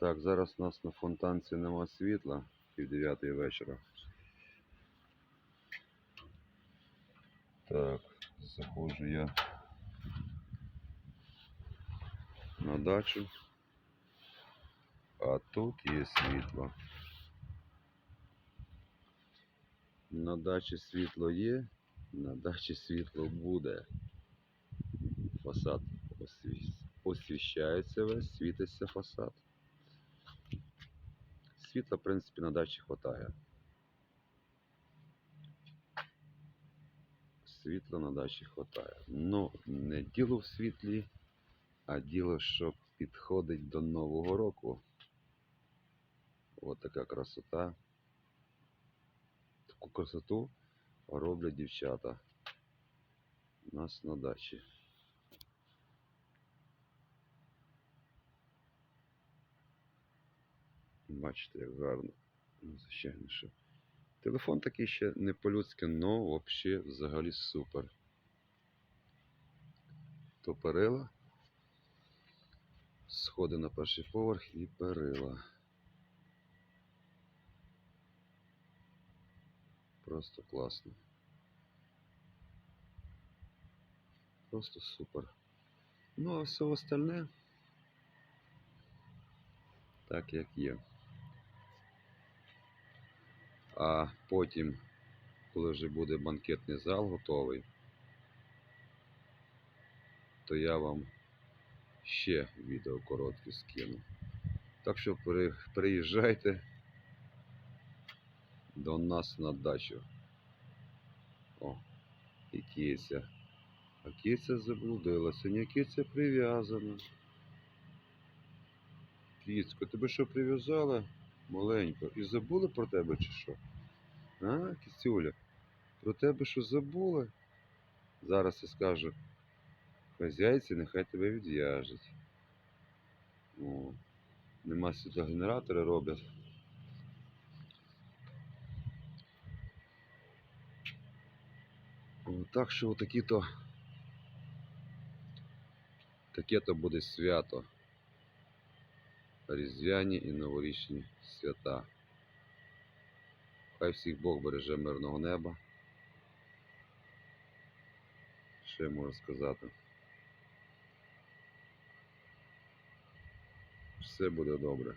Так, зараз у нас на фонтанці нема світла, пів дев'ятої вечора. Так, заходжу я на дачу. А тут є світло. На дачі світло є, на дачі світло буде. Фасад освіщається весь, світиться фасад. Світла, в принципі, на дачі хватає. Світла на дачі хватає. Ну, не діло в світлі, а діло, що підходить до Нового року. Ось така красота. Таку красоту роблять дівчата у нас на дачі. Бачите, як гарно. Ну, звичайно, що. Телефон такий ще не по-людськи, але взагалі взагалі супер. То перила. Сходи на перший поверх і перила. Просто класно. Просто супер. Ну, а все остальне так як є. А потім, коли вже буде банкетний зал готовий, то я вам ще відео коротке скину. Так що приїжджайте до нас на дачу. О, і киця. А киця заблудилася, не киця прив'язана. Кіцько, тебе що прив'язала? Маленько. І забули про тебе чи що? А, кіцюля, про тебе що забули? Зараз я скажу. Хазяйці нехай тебе відв'яжуть. О, нема світлогенератори роблять. О, так що отакі то таке то буде свято. Різдвяні і новорічні свята. Хай всіх Бог береже мирного неба. Що я можу сказати? Все буде добре.